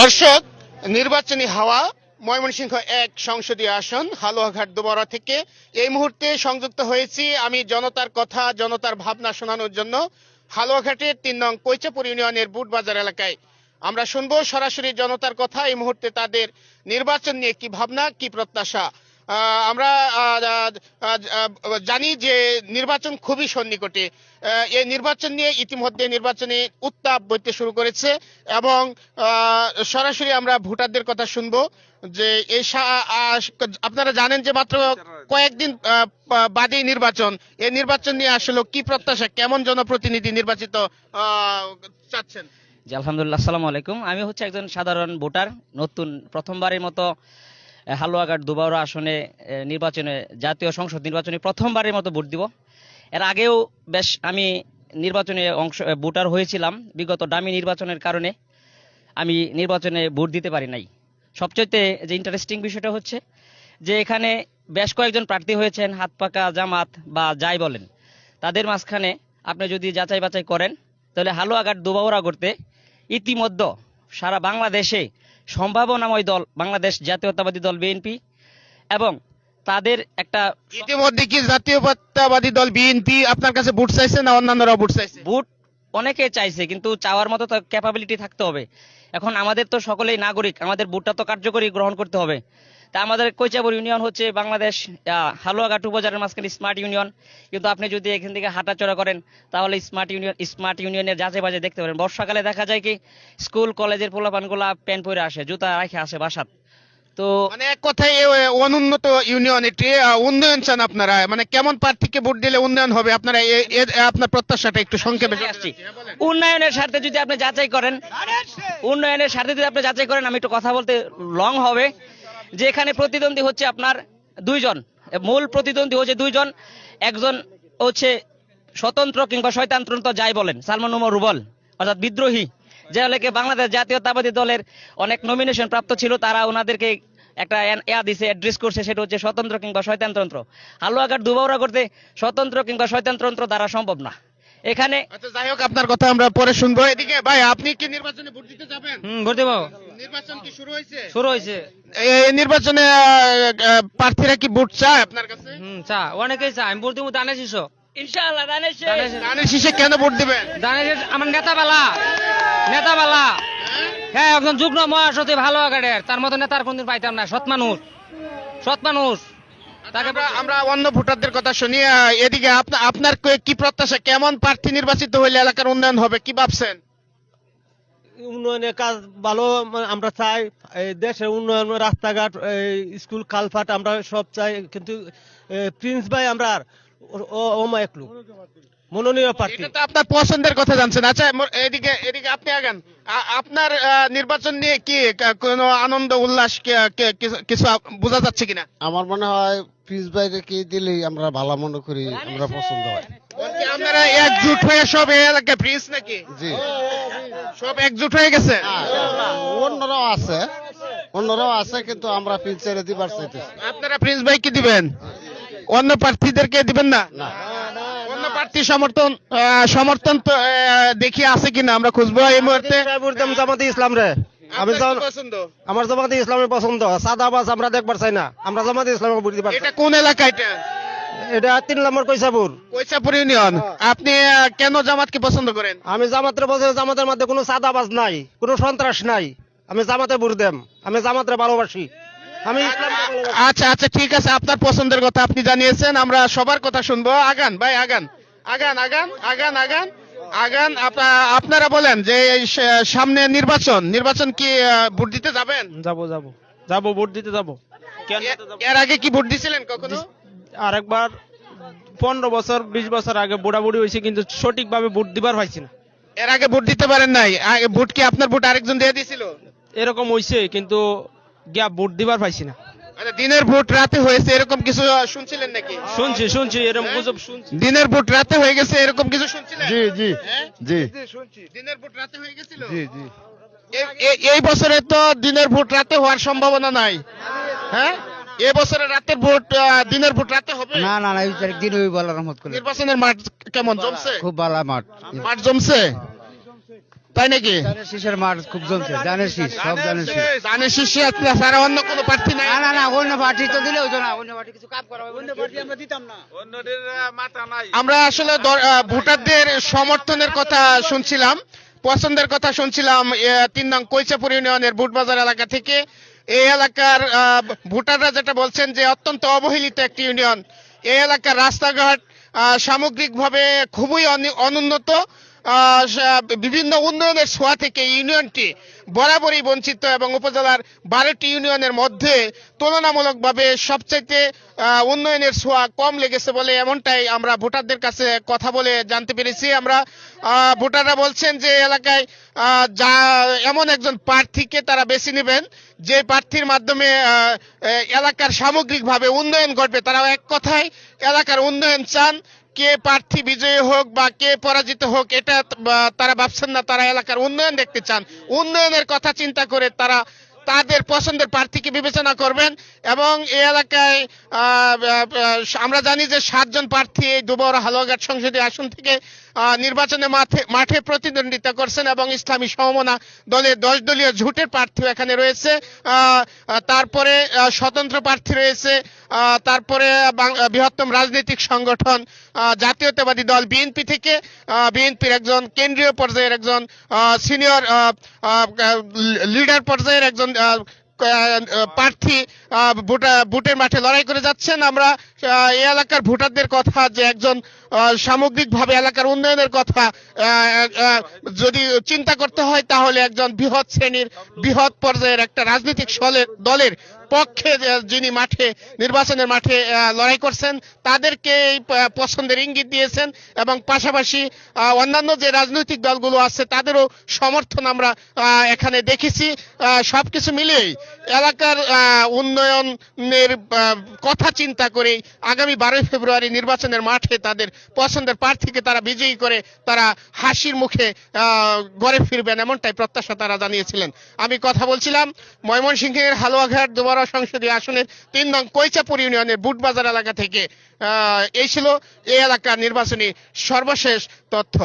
দর্শক, নির্বাচনী হাওয়া, ময়মনসিংহ এক সংসদীয় আসন, হালুয়াঘাট দুবরা থেকে এই মুহূর্তে সংযুক্ত হয়েছি আমি জনতার কথা, জনতার ভাবনা শোনানোর জন্য। হালুয়াঘাটের তিন নং কৈচাপুর ইউনিয়নের বুটবাজার এলাকায় আমরা শুনব সরাসরি জনতার কথা, এই মুহূর্তে তাদের নির্বাচন নিয়ে কি ভাবনা, কি প্রত্যাশা। আমরা জানি যে নির্বাচন খুবই সন্নিকটে। এই নির্বাচন নিয়ে ইতিমধ্যে নির্বাচনে উত্তাপ বইতে শুরু করেছে এবং সরাসরি আমরা ভোটারদের কথা শুনব যে এই আপনারা জানেন যে মাত্র কয়েকদিন বাদেই নির্বাচন। এই নির্বাচন নিয়ে আসলে কি প্রত্যাশা? কেমন জনপ্রতিনিধি নির্বাচিত চাচ্ছেন? জি, আলহামদুলিল্লাহ। আসসালামু আলাইকুম। আমি হচ্ছে একজন সাধারণ ভোটার, নতুন, প্রথমবারের মতো হালুয়াঘাট দুবাউরা আসনে নির্বাচনে, জাতীয় সংসদ নির্বাচনে প্রথমবারের মতো ভোট দিব। এর আগেও বেশ আমি নির্বাচনে অংশ ভোটার হয়েছিলাম, বিগত ডামি নির্বাচনের কারণে আমি নির্বাচনে ভোট দিতে পারি নাই। সবচেয়ে যে ইন্টারেস্টিং বিষয়টা হচ্ছে যে এখানে বেশ কয়েকজন প্রার্থী হয়েছেন, হাত পাকা জামাত বা যাই বলেন। তাদের মাঝখানে আপনি যদি যাচাই বাছাই করেন, তাহলে হালুয়াঘাট দুবাউরা করতে ইতিমধ্যে সারা বাংলাদেশে সম্ভাবনাময় দল বাংলাদেশ জাতীয়তাবাদী দল বিএনপি এবং তাদের একটা ইতিমধ্যে কি জাতীয়তাবাদী দল বিএনপি আপনার কাছে ভোট চাইছে না অন্যান্যরা ভোট চাইছে? ভোট অনেকে চাইছে কিন্তু চাওয়ার মতো তো ক্যাপাবিলিটি থাকতে হবে। এখন আমাদের তো সকলেই নাগরিক আমাদের ভোটটা তো কার্যকরী গ্রহণ করতে হবে। তা আমাদের কৈচাপুর ইউনিয়ন হচ্ছে বাংলাদেশ হালুয়াঘাট উপজেলার মাঝখানে স্মার্ট ইউনিয়ন। কিন্তু আপনি যদি এখান থেকে হাঁটাচড়া করেন তাহলে স্মার্ট ইউনিয়ন স্মার্ট ইউনিয়নের যাচাই বাজে দেখতে পারেন। বর্ষাকালে দেখা যায় কি স্কুল কলেজের পোলাপানগুলা প্যান্ট পরে আসে জুতা রেখে আসে বাসাত। তো মানে এক কথায় অনুন্নত ইউনিয়ন এটি উন্নয়ন চান আপনারা। মানে কেমন প্রার্থীকে ভোট দিলে উন্নয়ন হবে আপনারা আপনার প্রত্যাশাটা একটু সংক্ষেপে আসছি। উন্নয়নের স্বার্থে যদি আপনি যাচাই করেন উন্নয়নের স্বার্থে যদি আপনি যাচাই করেন আমি একটু কথা বলতে লং হবে। যে এখানে প্রতিদ্বন্দ্বী হচ্ছে আপনার দুইজন মূল প্রতিদ্বন্দ্বী হচ্ছে দুইজন একজন হচ্ছে স্বতন্ত্র কিংবা শয়তান্ত্র যাই বলেন সালমান উমর রুবল অর্থাৎ বিদ্রোহী যে হলেকে বাংলাদেশ জাতীয়তাবাদী দলের অনেক নমিনেশন প্রাপ্ত ছিল তারা ওনাদেরকে একটা ইয়া দিছে অ্যাড্রেস করছে সেটা হচ্ছে স্বতন্ত্র কিংবা শয়তানতন্ত্র। হালুয়াঘাট দুবাউরা করতে স্বতন্ত্র কিংবা শয়তানতন্ত্র দ্বারা সম্ভব না। এখানে আচ্ছা যাই হোক আপনার কথা আমরা পরে শুনব। এদিকে ভাই আপনি কি নির্বাচনে ভোট দিতে যাবেন? হুম ভোট দেবো। নির্বাচন কি শুরু হয়েছে? শুরু হয়েছে। নির্বাচনে প্রার্থীরা কি ভোট চায় আপনার কাছে? হুম চা অনেকেই চা আমি ভোট দেবো দানে শিশু ইনশাআল্লাহ দানেশ ধানের কেন ভোট দিবেন? দানে আমার নেতা বেলা। নেতা বেলা। হ্যাঁ একজন যুগ্ম মহাসচিব ভালো আগাড়ের তার মতো নেতার কোনদিন পাইতাম না সৎ মানুষ। সৎ মানুষ। তাকে আমরা আমরা অন্য ভোটারদের কথা শুনি এদিকে আপনার কি প্রত্যাশা? কেমন প্রার্থী নির্বাচিত হইলে এলাকার উন্নয়ন হবে কি ভাবছেন? উন্নয়নের কাজ ভালো মানে আমরা চাই এই দেশের উন্নয়ন রাস্তাঘাট স্কুল কালফাট আমরা সব চাই কিন্তু প্রিন্স ভাই আমরা ওমা একলু মনোনীয় প্রার্থী। এটা তো আপনার পছন্দের কথা জানছেন। আচ্ছা এদিকে এদিকে আপনি আগান। আপনার আহ, নির্বাচন নিয়ে কি কোনো আনন্দ উল্লাস কি- কি- কিছু- কিছু বোঝা যাচ্ছে কিনা? আমার মনে হয় পিস বাইরে কে দিলেই আমরা ভালো মনে করি আমরা পছন্দ হয়। আপনারা একজুট হয়ে সব এলাকায় প্রিন্স নাকি? জি। সব একজুট হয়ে গেছে? অন্যরাও আছে অন্যরাও আছে কিন্তু আমরা পিস ছেড়ে দিবার চাইতেছি। আপনারা প্রিন্স দিবেন? অন্য প্রার্থীদেরকে দিবেন না? না। অন্য প্রার্থী সমর্থন আহ, সমর্থন তো দেখি আছে কিনা? আমরা খুঁজবো এই মুহূর্তে। জামাতে ইসলাম রে। আমি কি পছন্দ আমার জামাতে ইসলামের পছন্দ সাদা বাস আমরা দেখবার চাই না। আমরা জামাতে ইসলামের বুঝতে পারছি এটা কোন এলাকা এটা? এটা তিন নম্বর কৈসাপুর কৈচাপুর ইউনিয়ন। আপনি আহ, কেন জামাতকে পছন্দ করেন? আমি জামাতের বলছি জামাতের মধ্যে কোনো সাদাবাজ নাই কোনো সন্ত্রাস নাই। আমি জামাতে বুড় দেম আমি জামাতের ভালোবাসি। আমি আচ্ছা আচ্ছা ঠিক আছে আপনার পছন্দের কথা আপনি জানিয়েছেন আমরা সবার কথা শুনব। আগান ভাই আগান। আগান আগান আগান আগান। আগান আপনা- আপনারা বলেন যে এই সামনে নির্বাচন নির্বাচন কি ভোট দিতে যাবেন? যাব যাব। যাব ভোট দিতে যাব। এর আগে কি ভোট দিছিলেন কখনো? আরেকবার পনেরো বছর বিশ বছর আগে বুড়া বুড়ি হয়েছে কিন্তু সঠিকভাবে ভোট দিবার পাইছি না। এর আগে ভোট দিতে পারেন নাই। আগে ভোট কি আপনার ভোট আরেকজন দিয়ে দিছিল? এরকম হয়েছে কিন্তু গিয়া ভোট দিবার পাইছি না। দিনের ভোট রাতে হয়েছে এরকম কিছু শুনছিলেন নাকি? শুনছি শুনছি এরকম গুজব শুনছি। দিনের ভোট রাতে হয়ে গেছে এরকম কিছু শুনছিলেন? জি জি হ্যাঁ? জি। দিনের ভোট রাতে হয়ে গেছিল? জি জি। এই বছরে তো দিনের ভোট রাতে হওয়ার সম্ভাবনা নাই। হ্যাঁ? এ বছরে রাতের ভোট দিনের ভোট রাতে হবে? না না না এই তারিখ দিন হইব রহমত করে। নির্বাচনের মাঠ কেমন জমছে? খুব ভালো মাঠ। মাঠ জমছে? তাই নাকি? ধানের শীষের মাঠ খুব চলছে ধানের শীষ সব ধানের শীষ। অন্য কোনো প্রার্থী নাই? না না না অন্য পার্টি তো দিলে হতো না অন্য পার্টি কিছু করা অন্য পার্টি আমরা দিতাম না। আমরা আসলে ভোটারদের সমর্থনের কথা শুনছিলাম পছন্দের কথা শুনছিলাম তিন নং কৈচাপুর ইউনিয়নের বুটবাজার এলাকা থেকে। এই এলাকার আহ, ভোটাররা যেটা বলছেন যে অত্যন্ত অবহেলিত একটি ইউনিয়ন। এই এলাকার রাস্তাঘাট আহ, সামগ্রিকভাবে খুবই অনুন্নত। বিভিন্ন উন্নয়নের ছোঁয়া থেকে ইউনিয়নটি বরাবরই বঞ্চিত এবং উপজেলার বারোটি ইউনিয়নের মধ্যে তুলনামূলকভাবে সবচাইতে উন্নয়নের ছোঁয়া কম লেগেছে বলে এমনটাই আমরা ভোটারদের কাছে কথা বলে জানতে পেরেছি। আমরা ভোটাররা বলছেন যে এলাকায় যা, এমন একজন প্রার্থীকে তারা বেছে নেবেন, যে প্রার্থীর মাধ্যমে এলাকার সামগ্রিকভাবে উন্নয়ন ঘটবে। তারা এক কথায় এলাকার উন্নয়ন চান কে প্রার্থী বিজয়ী হোক বা কে পরাজিত হোক, এটা তারা ভাবছেন না, তারা এলাকার উন্নয়ন দেখতে চান। উন্নয়নের কথা চিন্তা করে তারা তাদের পছন্দের প্রার্থীকে বিবেচনা করবেন এবং এই এলাকায় আমরা জানি যে সাতজন প্রার্থী এই দুবর হালুয়াঘাট সংসদীয় আসন থেকে নির্বাচনে মাঠে মাঠে প্রতিদ্বন্দ্বিতা করছেন এবং ইসলামী সমমনা দলের দশ দলীয় ঝুটের প্রার্থী এখানে রয়েছে। তারপরে স্বতন্ত্র প্রার্থী রয়েছে। তারপরে বৃহত্তম রাজনৈতিক সংগঠন জাতীয়তাবাদী দল বিএনপি থেকে বিএনপির একজন কেন্দ্রীয় পর্যায়ের একজন সিনিয়র লিডার পর্যায়ের একজন প্রার্থী আহ, ভোটা- ভোটের মাঠে লড়াই করে যাচ্ছেন। আমরা এই এলাকার ভোটারদের কথা যে একজন সামগ্রিকভাবে এলাকার উন্নয়নের কথা যদি চিন্তা করতে হয়, তাহলে একজন বৃহৎ শ্রেণির, বৃহৎ পর্যায়ের একটা রাজনৈতিক দলের পক্ষে যিনি মাঠে, নির্বাচনের মাঠে লড়াই করছেন, তাদেরকে এই পছন্দের ইঙ্গিত দিয়েছেন এবং পাশাপাশি অন্যান্য যে রাজনৈতিক দলগুলো আছে, তাদেরও সমর্থন আমরা এখানে দেখেছি। সব কিছু মিলিয়েই এলাকার উন্নয়নের কথা চিন্তা করেই আগামী বারোই ফেব্রুয়ারি নির্বাচনের মাঠে তাদের পছন্দের প্রার্থীকে তারা বিজয়ী করে তারা হাসির মুখে গড়ে ফিরবেন এমনটাই প্রত্যাশা তারা জানিয়েছিলেন। আমি কথা বলছিলাম, ময়মনসিংহের হালুয়াঘাট দুবারা সংসদীয় আসনের তিন নং কৈচাপুর ইউনিয়নের বুটবাজার এলাকা থেকে। এই ছিল এই এলাকার নির্বাচনী সর্বশেষ তথ্য।